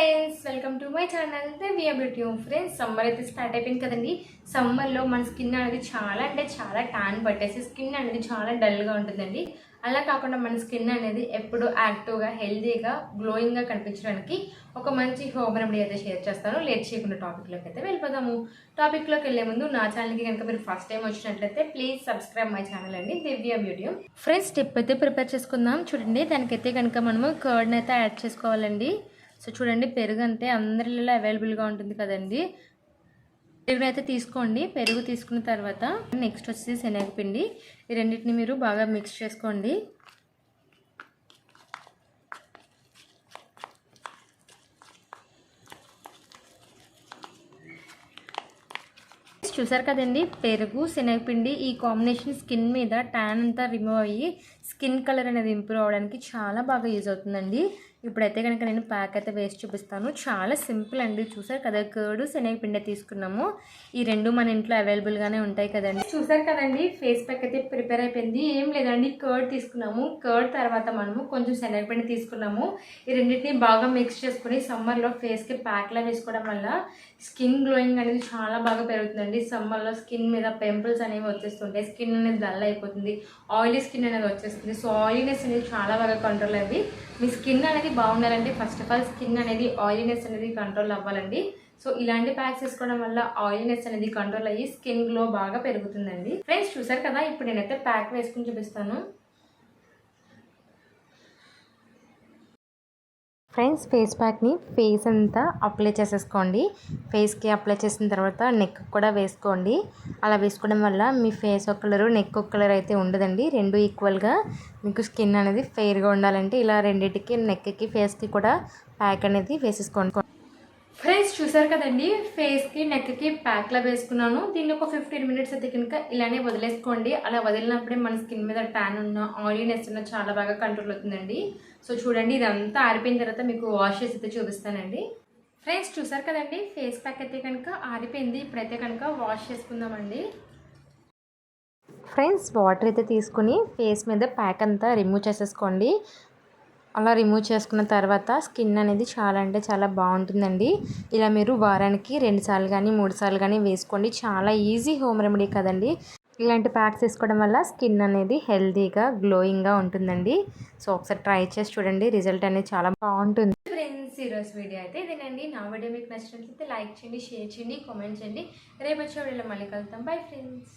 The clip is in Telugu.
Friends welcome to my channel Divya beauty home friends summer అయితే స్టార్ట్ అయిపోయింది కదండి. సమ్మర్లో మన స్కిన్ అనేది చాలా అంటే చాలా ట్యాన్ పట్టేసి స్కిన్ అనేది చాలా డల్గా ఉంటుందండి. అలా కాకుండా మన స్కిన్ అనేది ఎప్పుడు యాక్టివ్గా హెల్తీగా గ్లోయింగ్గా కనిపించడానికి ఒక మంచి హోమ్ రెమెడీ అయితే షేర్ చేస్తాను. లేట్ చేయకుండా టాపిక్లోకి అయితే వెళ్ళిపోదాము. టాపిక్లోకి వెళ్ళే ముందు నా ఛానల్కి కనుక మీరు ఫస్ట్ టైం వచ్చినట్లయితే ప్లీజ్ సబ్స్క్రైబ్ మై ఛానల్ అండి. దివ్య బ్యూటీ ఫ్రెండ్స్ స్టెప్ అయితే ప్రిపేర్ చేసుకుందాం. చూడండి దానికైతే కనుక మనము కర్డ్ని అయితే యాడ్ చేసుకోవాలండి. సో చూడండి పెరుగు అంతే అందరిలో అవైలబుల్గా ఉంటుంది కదండి. పెరుగు అయితే తీసుకోండి. పెరుగు తీసుకున్న తర్వాత నెక్స్ట్ వచ్చేసి శనగపిండి. ఈ రెండింటిని మీరు బాగా మిక్స్ చేసుకోండి. చూసారు కదండి పెరుగు శనగపిండి ఈ కాంబినేషన్ స్కిన్ మీద ట్యాన్ అంతా రిమూవ్ అయ్యి స్కిన్ కలర్ అనేది ఇంప్రూవ్ అవ్వడానికి చాలా బాగా యూజ్ అవుతుందండి. ఇప్పుడైతే కనుక నేను ప్యాక్ అయితే వేసి చూపిస్తాను. చాలా సింపుల్ అండి. చూసారు కదా కర్డు శనగపిండి తీసుకున్నాము. ఈ రెండు మన ఇంట్లో అవైలబుల్గానే ఉంటాయి కదండి. చూసారు కదండి ఫేస్ ప్యాక్ అయితే ప్రిపేర్ అయిపోయింది. ఏం లేదండి కర్డ్ తీసుకున్నాము. కర్డ్ తర్వాత మనము కొంచెం శనగపిండి తీసుకున్నాము. ఈ రెండింటిని బాగా మిక్స్ చేసుకుని సమ్మర్లో ఫేస్కి ప్యాక్లా వేసుకోవడం వల్ల స్కిన్ గ్లోయింగ్ అనేది చాలా బాగా పెరుగుతుందండి. సమ్మర్లో స్కిన్ మీద పింపుల్స్ అనేవి వచ్చేస్తుంటాయి. స్కిన్ అనేది డల్ అయిపోతుంది. ఆయిలీ స్కిన్ అనేది వచ్చేస్తుంది. సో ఆయిలీనెస్ అనేది చాలా బాగా కంట్రోల్ అయ్యి మీ స్కిన్ అనేది బాగుండాలంటే ఫస్ట్ ఆఫ్ ఆల్ స్కిన్ అనేది ఆయిలీనెస్ అనేది కంట్రోల్ అవ్వాలండి. సో ఇలాంటి ప్యాక్స్ వేసుకోవడం వల్ల ఆయిలీనెస్ అనేది కంట్రోల్ అయ్యి స్కిన్ గ్లో బాగా పెరుగుతుందండి. ఫ్రెండ్స్ చూసారు కదా? ఇప్పుడు నేనైతే ప్యాక్ వేసుకుని చూపిస్తాను. ఫ్రెండ్స్ ఫేస్ ప్యాక్ని ఫేస్ అంతా అప్లై చేసేసుకోండి. ఫేస్కి అప్లై చేసిన తర్వాత నెక్ కూడా వేసుకోండి. అలా వేసుకోవడం వల్ల మీ ఫేస్ ఒక కలరు నెక్ ఒక కలర్ అయితే ఉండదండి. రెండు ఈక్వల్గా మీకు స్కిన్ అనేది ఫెయిర్గా ఉండాలంటే ఇలా రెండింటికి నెక్కి ఫేస్కి కూడా ప్యాక్ అనేది వేసేసుకోండి. ఫ్రెండ్స్ చూసారు కదండి? ఫేస్కి నెక్కి ప్యాక్లా వేసుకున్నాను. దీన్ని ఒక ఫిఫ్టీన్ మినిట్స్ అయితే కనుక ఇలానే వదిలేసుకోండి. అలా వదిలినప్పుడే మన స్కిన్ మీద ట్యాన్ ఉన్న ఆయిలీనెస్ ఉన్న చాలా బాగా కంట్రోల్ అవుతుందండి. సో చూడండి ఇదంతా ఆరిపోయిన తర్వాత మీకు వాష్ చేసి అయితే చూపిస్తానండి. ఫ్రెండ్స్ చూసారు కదండి? ఫేస్ ప్యాక్ అయితే కనుక ఆరిపోయింది. ఇప్పుడైతే కనుక వాష్ చేసుకుందామండి. ఫ్రెండ్స్ వాటర్ అయితే తీసుకుని ఫేస్ మీద ప్యాక్ అంతా రిమూవ్ చేసేసుకోండి. అలా రిమూవ్ చేసుకున్న తర్వాత స్కిన్ అనేది చాలా అంటే చాలా బాగుంటుందండి. ఇలా మీరు వారానికి రెండు సార్లు కానీ మూడు సార్లు కానీ వేసుకోండి. చాలా ఈజీ హోమ్ రెమెడీ కదండి. ఇలాంటి ప్యాక్స్ వేసుకోవడం వల్ల స్కిన్ అనేది హెల్తీగా గ్లోయింగ్గా ఉంటుందండి. సో ఒకసారి ట్రై చేసి చూడండి. రిజల్ట్ అనేది చాలా బాగుంటుంది. ఫ్రెండ్స్ ఈరోజు వీడియో అయితే ఇదేనండి. నా వీడియో మీకు నచ్చినట్లయితే లైక్ చేయండి షేర్ చేయండి కామెంట్ చేయండి. రేపు వచ్చే వీడియోలో మళ్ళీ కలుద్దాం. Bye friends